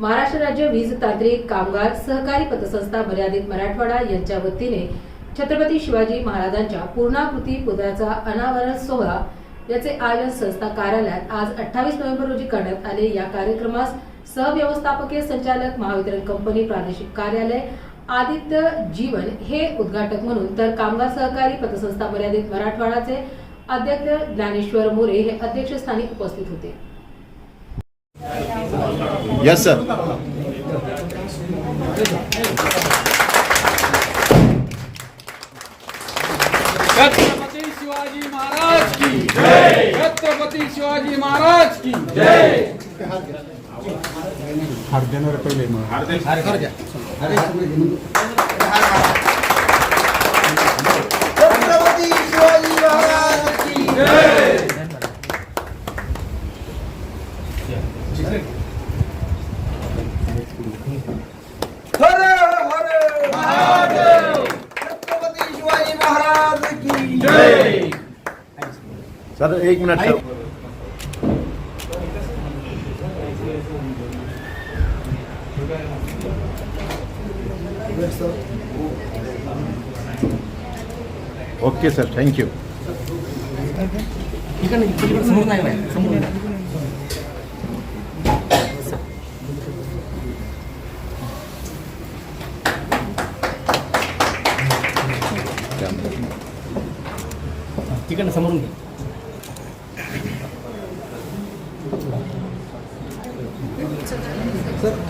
महाराष्ट्र राज्य वीज तांत्रिक कामगार सहकारी पतसंस्था मर्यादित मराठवाडा यांच्या वतीने छत्रपती शिवाजी महाराजांच्या पूर्णाकृती पुतळ्याचा अनावरण सोहळा याचे आयोजन संस्था कार्यालयात आज अठ्ठावीस नोव्हेंबर रोजी करण्यात आले. या कार्यक्रमास सहव्यवस्थापकीय संचालक महावितरण कंपनी प्रादेशिक कार्यालय आदित्य जीवन हे उद्घाटक म्हणून तर कामगार सहकारी पतसंस्था मर्यादित मराठवाडाचे अध्यक्ष ज्ञानेश्वर मोरे हे अध्यक्षस्थानी उपस्थित होते. यस सर छत्रपती शिवाजी महाराज की जय. छत्रपती शिवाजी महाराज की जय. छत्रपती शिवाजी महाराज की हर हर महादेव छत्रपती शिवाजी महाराज की जय सर एक minute sir okay sir thank you तिकडनं समोरून घे.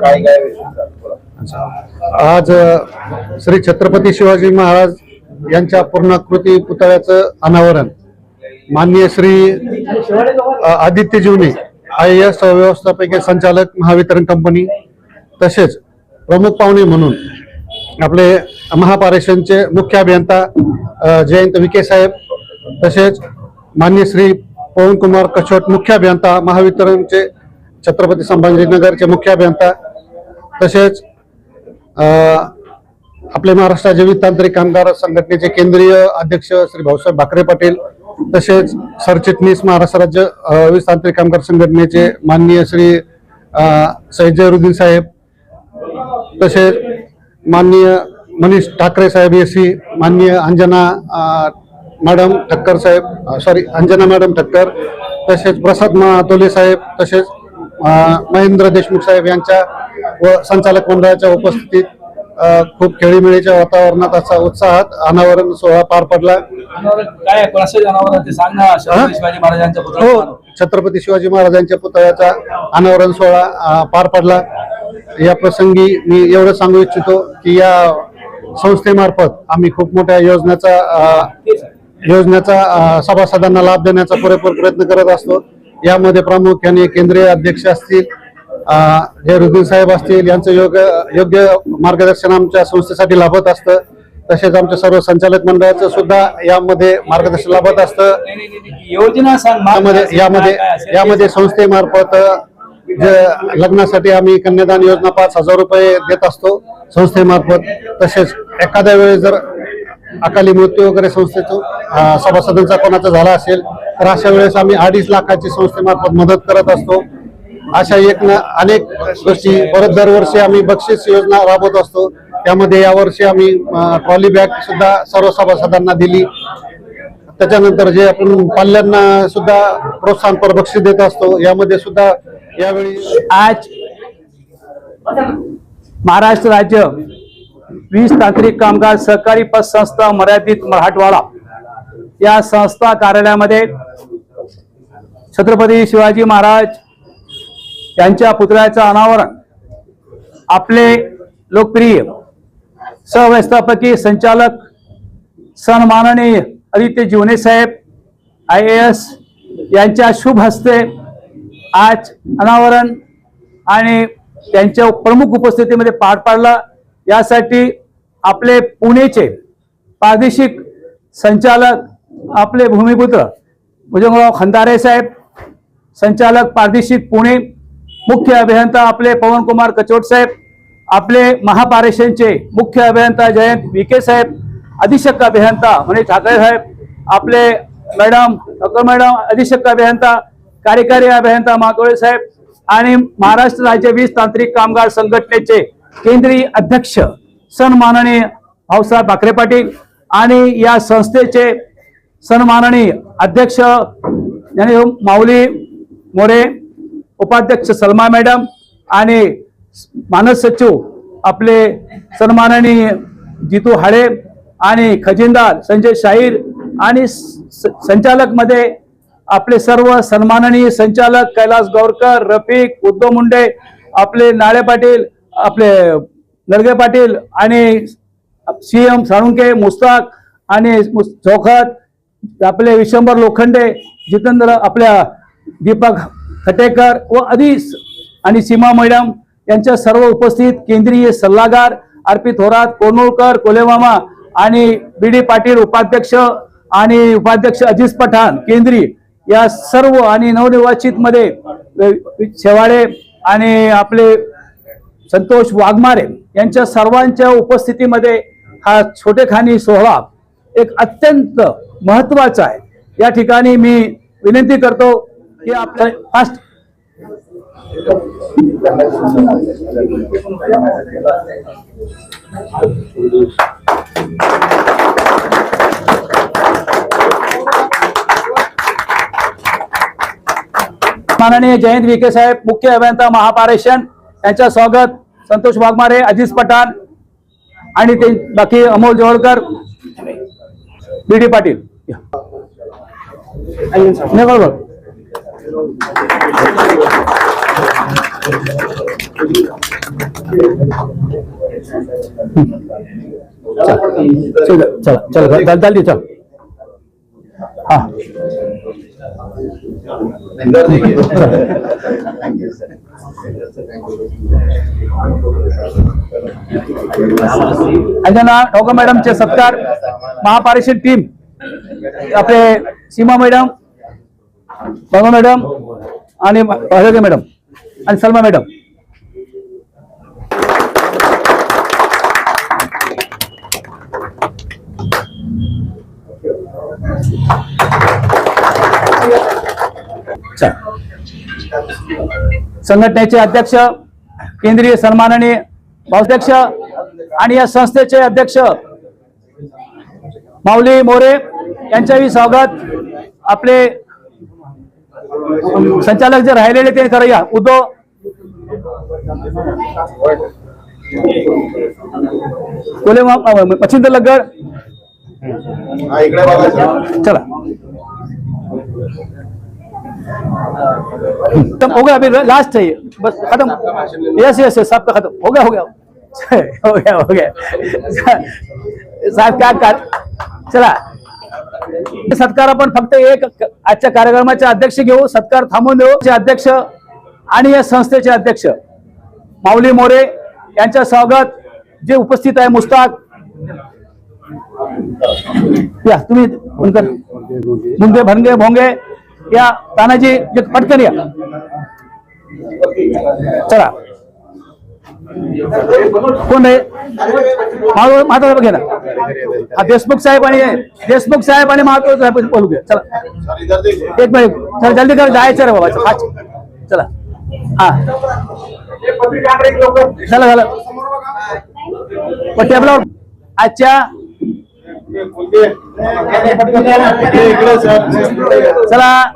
काय काय आज श्री छत्रपती शिवाजी महाराज यांच्या पूर्णाकृती पुतळ्याचं अनावरण. माननीय श्री आदित्य जीवने आय एस व्यवस्थापकीय संचालक महावितरण कंपनी तसेच प्रमुख पाहुणे म्हणून आपले महापारेषणचे मुख्य अभियंता जयंत विखे साहेब तसेच मान्य श्री पवन कुमार कछोट मुख्य अभियंता महावितरणचे छत्रपती संभाजीनगरचे मुख्य अभियंता तसेच आपले महाराष्ट्र राज्य तांत्रिक कामगार संघटनेचे केंद्रीय अध्यक्ष श्री भाऊसाहेब भाकरे पाटील तसेच सरचिटणीस महाराष्ट्र राज्य अ, तांत्रिक कामगार संघटनेचे माननीय श्री अ, साहेब तसेच माननीय मनीष ठाकरे साहेब एसी माननीय Anjana madam Thakkar saheb sorry Anjana madam Thakkar तसेच प्रसाद मातोले साहेब तसेच महेंद्र देशमुख साहेब यांच्या व संचालक मंडळाच्या उपस्थितीत खूप खेळीमेळीच्या वातावरणात असा उत्साहात अनावरण सोहळा पार पडला. हो? छत्रपती शिवाजी महाराजांच्या पुतळ्याचा अनावरण सोहळा पार पडला. या प्रसंगी मी एवढं सांगू इच्छितो की या संस्थेमार्फत आम्ही खूप मोठ्या योजनेचा योजनेचा सभासदांना लाभ देण्याचा पुरेपूर प्रयत्न करत असतो यामध्ये प्रामुख्याने केंद्रीय अध्यक्ष असतील जयरुद्दीन साहेब असतील यांचं योग्य योग्य मार्गदर्शन आमच्या संस्थेसाठी लाभत असतं तसेच आमच्या सर्व संचालक मंडळाचं सुद्धा यामध्ये मार्गदर्शन लाभत असतं. योजना यामध्ये यामध्ये. संस्थेमार्फत जे लग्नासाठी आम्ही कन्यादान योजना पाच हजार रुपये देत असतो संस्थेमार्फत. तसेच एखाद्या वेळेस जर अकाली मृत्यू वगैरे संस्थेचं सभासदांचा कोणाचा झाला असेल तर अशा वेळेस आम्ही अडीच लाखाची संस्थेमार्फत मदत करत असतो. अशा एक अनेक गोष्टी परत दरवर्षी आम्ही बक्षीस योजना राबवत असतो. त्यामध्ये यावर्षी आम्ही ट्रॉली बॅग सुद्धा सर्व सभासदांना दिली. त्याच्यानंतर जे आपण पाल्यांना सुद्धा प्रोत्साहनपर बक्षीस देत असतो यामध्ये सुद्धा यावेळी आज महाराष्ट्र राज्य वीज तांत्रिक कामगार सहकारी पतसंस्था मर्यादित मराठवाडा या संस्था कार्यालयामध्ये छत्रपती शिवाजी महाराज यांच्या पुतळ्याचं अनावरण आपले लोकप्रिय सहव्यवस्थापकीय संचालक सन्माननीय आदित्य जीवने साहेब आय ए एस यांच्या शुभ हस्ते आज अनावरण आणि त्यांच्या प्रमुख उपस्थितीमध्ये पार पाडला. यासाठी आपले पुणेचे प्रादेशिक संचालक आपले भूमिपुत्र भुजंगराव खंदारे साहेब संचालक प्रादेशिक पुणे मुख्य अभियंता आपले पवनकुमार कचोट साहेब आपले महापारेषणचे मुख्य अभियंता जयंत विके साहेब अधीक्षक अभियंता मनीष ठाकरे साहेब आपले मॅडम डॉक्टर मॅडम अधीक्षक अभियंता कार्यकारी अभियंता मातोळे साहेब आणि महाराष्ट्र राज्य वीज तांत्रिक कामगार संघटनेचे केंद्रीय अध्यक्ष सन्माननीय भाऊसाहेब बाकरे पाटील आणि या संस्थेचे सन्माननीय अध्यक्ष याने माऊली मोरे उपाध्यक्ष सलमा मॅडम आणि मानस सचिव आपले सन्माननीय जितू हाडे आणि खजिनदार संजय शाहीर आणि स- आपले सर्व सन्माननीय संचालक कैलास गौरकर रफिक उद्धव मुंडे आपले नाळे पाटील आपले नरगे पाटील आणि सी एम साळुंके मुस्ताक आणि चौखत आपले विशंभर लोखंडे जितेंद्र आपल्या दीपक खटेकर व अधीस आणि सीमा मॅडम यांच्या सर्व उपस्थित केंद्रीय सल्लागार अर्पित थोरात कोनोळकर कोलेमामा आणि बी डी पाटील उपाध्यक्ष आणि उपाध्यक्ष अजिज पठाण केंद्रीय या सर्व आणि नवनिर्वाचित मध्ये शेवाळे आणि आपले संतोष वाघमारे यांच्या सर्वांच्या उपस्थितीमध्ये हा छोटेखानी सोहळा एक अत्यंत महत्त्वाचा आहे. या ठिकाणी मी विनंती करतो की आपल्या फास्ट माननीय जयंत विखे साहेब मुख्य अभियंता महापारेषण यांच्या स्वागत. संतोष वाघमारे अजिज पठाण आणि ते बाकी Amol Jawalkar. B D Patil. बरोबर. चला चला चला चल. जल्दी चल हा अंजना ठाकर मॅडमचे सत्कार महापारिषद टीम आपले सीमा मॅडम बघा मॅडम आणि अळगे मॅडम आणि सलमा मॅडम चला. संघटनेचे अध्यक्ष केंद्रीय सन्माननीय अध्यक्ष आणि या संस्थेचे अध्यक्ष माऊली मोरे यांच्याही स्वागत. आपले संचालक जे राहिलेले ते खरं या उद्धव कोले मच्छिंद्र लगड. चला. तब हो गया अभी लास्ट है ये। बस खत्म। यस यस यस सबका खत्म। हो गया हो गया। हो गया हो गया। साहेब काय कर? चला। सत्कार आपण फक्त एक आजच्या कार्यक्रमाचे अध्यक्ष घेऊ. सत्कार थांबून देऊ. चे अध्यक्ष आणि या संस्थेचे अध्यक्ष माऊली मोरे यांच्या स्वागत. जे उपस्थित आहे मुस्ताक. या तुम्ही मुंगे भनगे भोंगे. या तानाजी पटकन या. चला. कोण आहे माधव माधव घे ना हा देशमुख साहेब आणि देशमुख साहेब आणि माधव साहेब बोलू घ्या चला. एक मिनिट. चला जल्दी कर जायचं रे बाबा. हा चला. हा. झालं झालं. पण टेबलावर आजच्या चला.